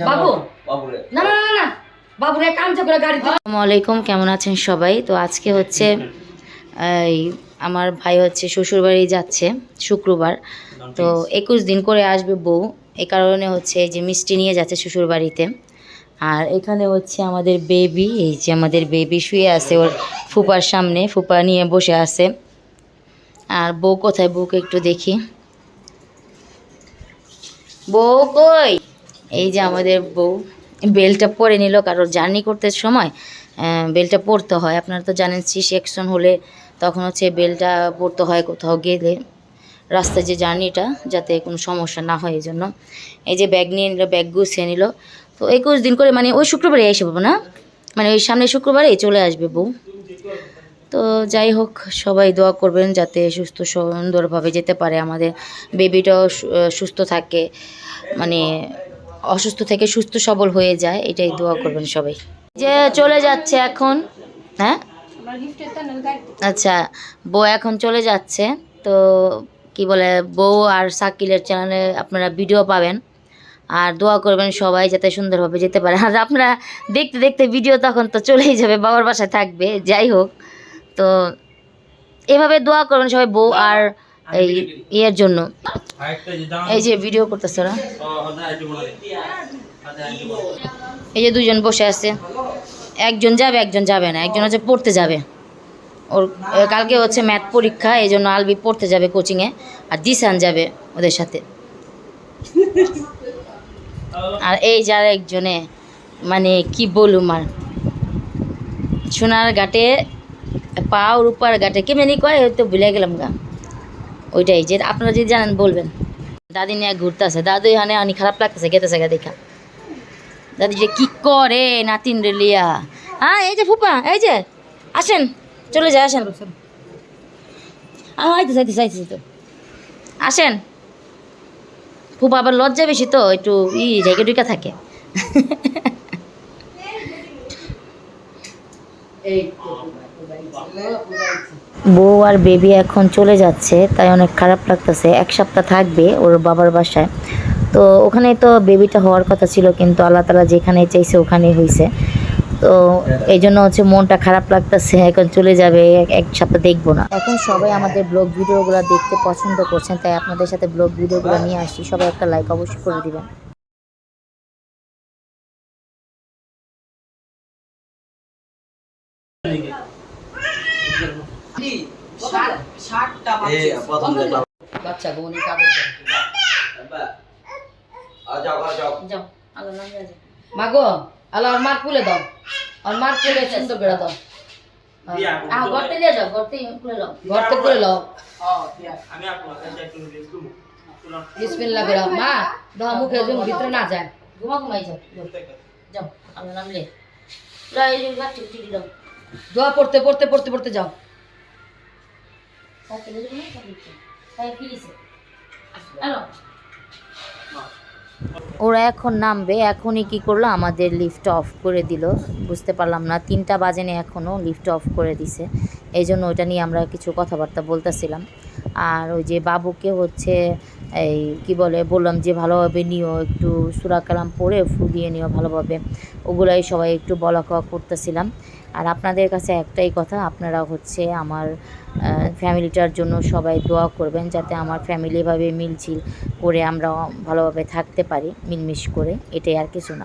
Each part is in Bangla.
বাবু! না না না না বাবুরে কামচা করে গাড়িতে আসসালামু আলাইকুম কেমন আছেন সবাই? তো আজকে হচ্ছে এই আমার ভাই হচ্ছে শ্বশুরবাড়ি যাচ্ছে শুক্রবার। তো একুশ দিন করে আসবে বউ। এই কারণে হচ্ছে এই যে মিষ্টি নিয়ে যাচ্ছে শ্বশুরবাড়িতে। আর এখানে হচ্ছে আমাদের বেবি এই যে আমাদের বেবি শুয়ে আছে ওর ফুপার সামনে ফুপা নিয়ে বসে আছে। আর বউ কোথায়? বউকে একটু দেখি। বউ কই? এই যে আমাদের বউ, বেলটা পরে নিল, কারোর জার্নি করতে সময় বেলটা পরতে হয়। আপনারা তো জানেন, সি সেকশন হলে তখন হচ্ছে বেলটা পরতে হয় কোথাও গেলে। রাস্তায় যে জার্নিটা, যাতে কোনো সমস্যা না হয় এই জন্য। এই যে ব্যাগ নিয়ে নিল, ব্যাগ গুছিয়ে নিল। তো একুশ দিন করে মানে ওই শুক্রবারে এসে পাবো না? মানে ওই সামনে শুক্রবারে চলে আসবে বউ। তো যাই হোক, সবাই দোয়া করবেন যাতে সুস্থ সুন্দরভাবে যেতে পারে আমাদের। বেবিটাও সুস্থ থাকে। মানে অসুস্থ থেকে সুস্থ সবল হয়ে যায় এটাই দোয়া করবেন সবাই। যে চলে যাচ্ছে এখন হ্যাঁ? আচ্ছা বউ এখন চলে যাচ্ছে তো কি বলে বউ আর সাকিলের চ্যানেলে আপনারা ভিডিও পাবেন। আর দোয়া করবেন সবাই যাতে সুন্দরভাবে যেতে পারে। আর আপনারা দেখতে দেখতে ভিডিও তখন তো চলেই যাবে বাবার বাসায় থাকবে যাই হোক। তো এভাবে দোয়া করবেন সবাই বউ আর এই ইয়ের জন্য। এই যে ভিডিও করতেছে ওরা। এই যে দুজন বসে আছে। একজন যাবে একজন যাবে না। একজন হচ্ছে পড়তে যাবে। ওর কালকে হচ্ছে ম্যাথ পরীক্ষা এই জন্য আলবি পড়তে যাবে কোচিংয়ে আর দিশান যাবে ওদের সাথে। আর এই যার একজনে মানে কি বলুম আর। সোনার ঘাটে পা রূপার ঘাটে কেমনি কয় ওই তো ভুলে গেলাম গা। ওইটাই, যে আপনারা যদি জানেন, বলবেন। দাদি নিয়ে ঘুরতে আছে দাদু এখানে অনেক খারাপ লাগতেছে, গেতেছে গা দেখা। দাদি যে কি করে নাতিন রে লিয়া। হ্যাঁ এই যে ফুপা, এই যে, আসেন। চলে যায়, আসেন। তো আসেন। ফুপা আবার লজ্জা বেশি তো, একটু ই ঢেকে ঢুকে থাকে। বউ আর বেবি এখন চলে যাচ্ছে, তাই অনেক খারাপ লাগতেছে। এক সপ্তাহ থাকবে ওর বাবার বাসায়। তো ওখানে তো বেবিটা হওয়ার কথা ছিল, কিন্তু আল্লাহ তালা যেখানে চাইছে ওখানেই হয়েছে তো এই জন্য হচ্ছে মনটা খারাপ লাগতেছে, এখন চলে যাবে, এক- সপ্তাহ দেখব না। এখন সবাই আমাদের ব্লগ ভিডিওগুলো দেখতে পছন্দ করছেন, তাই আপনাদের সাথে ব্লগ ভিডিওগুলো নিয়ে আসছি। সবাই একটা লাইক অবশ্যই করে দিবেন। বাচ্চা গৌনি কাগজ যাও আ যাও। যাও আল্লাহ নাম রাজা। মাগো আল্লাহ ওর মার খুলে দাও। ওর মার খুলে সুন্দর করে দাও। আহ গর্তে দিয়ে যাও গর্তে খুলে যাও ঘরতে খুলে দাও। বিসমিল্লাহ করে মা দাও মুখে যেন ভিতরে না যায়। ঘুমা ঘুমাই যাও। যাও। আল্লাহ নাম লে। দোয়া পড়তে পড়তে পড়তে পড়তে যাও। ওরা এখন নামবে, এখনই কি করল? আমাদের লিফট অফ করে দিল। বুঝতে পারলাম না, তিনটা বাজেনি এখনও লিফট অফ করে দিছে। এই জন্য ওইটা নিয়ে আমরা কিছু কথাবার্তা বলতেছিলাম। আর ওই যে বাবুকে হচ্ছে এই কি বলে, বললাম যে ভালোভাবে নিও, একটু সুরা কালাম পরে ফু দিয়ে নিও ভালোভাবে। ওগুলাই সবাই একটু বলা কওয়া করতেছিলাম। আর আপনাদের কাছে একটাই কথা, আপনারা হচ্ছে আমার ফ্যামিলিটার জন্য সবাই দোয়া করবেন যাতে আমার ফ্যামিলি এভাবে মিলছিল করে আমরা ভালোভাবে থাকতে পারি, মিলমিশ করে, এটাই আর কিছু না।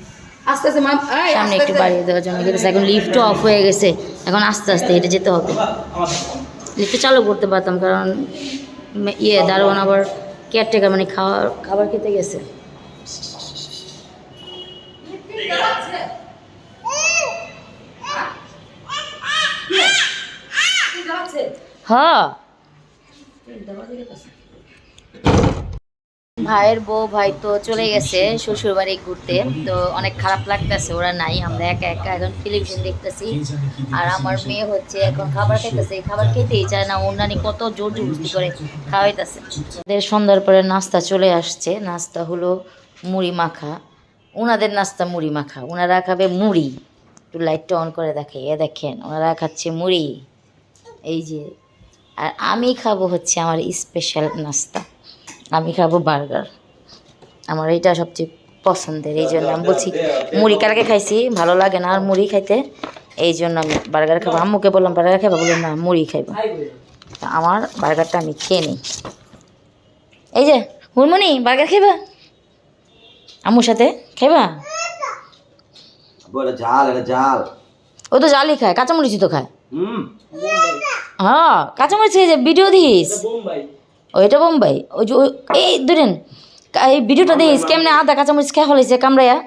আস্তে আস্তে সামনে একটু। বাড়িয়ে দেওয়ার জন্য গেছে। এখন লিফট অফ হয়ে গেছে। এখন আস্তে আস্তে হেঁটে যেতে হবে। লিফটটা চালু করতে পারতাম কারণ ইয়ে দারোয়ান আবার কেয়ারটেকার মানে খাওয়ার খাবার খেতে গেছে। হ্যাঁ ভাইয়ের বউ ভাই তো চলে গেছে শ্বশুর বাড়ি ঘুরতে। তো অনেক খারাপ লাগতেছে ওরা নাই আমরা একা একা এখন টেলিভিশন দেখতেছি। আর আমার মেয়ে হচ্ছে এখন খাবার খাইতেছে খাবার খেতেই চায় না অন্যান্য কত জোর জবরদস্তি করে খাওয়াইতেছে। ওদের সন্ধ্যার পরে নাস্তা চলে আসছে নাস্তা হলো মুড়ি মাখা। ওনাদের নাস্তা মুড়ি মাখা ওনারা খাবে মুড়ি। একটু লাইটটা অন করে দেখে এ দেখেন ওনারা খাচ্ছে মুড়ি। এই যে আর আমি খাব হচ্ছে আমার স্পেশাল নাস্তা। আমি খাব বার্গার। আমার এইটা সবচেয়ে পছন্দের এই জন্য আমি বলছি মুড়ি কালকে খাইছি ভালো লাগে না আর মুড়ি খাইতে। এই জন্য আমি বার্গার খাব। আম্মুকে বললাম বার্গার খাব বললাম না মুড়ি খাইবো। আমার বার্গারটা আমি খেয়ে নিই। এই যে হুরমনি বার্গার খাইবা? আম্মুর সাথে খাইবা? ও তো জালি খায় কাঁচামরিচই তো খায়। হুম। হ্যাঁ কাঁচামরিচ যে ভিডিও দিস। ও, এটা বোম্বাই? ওই যে এই, ধরেন, এই ভিডিওটা দিস না আধা কাঁচামরিচ খেয়ে হলেছে কামড়াইয়া।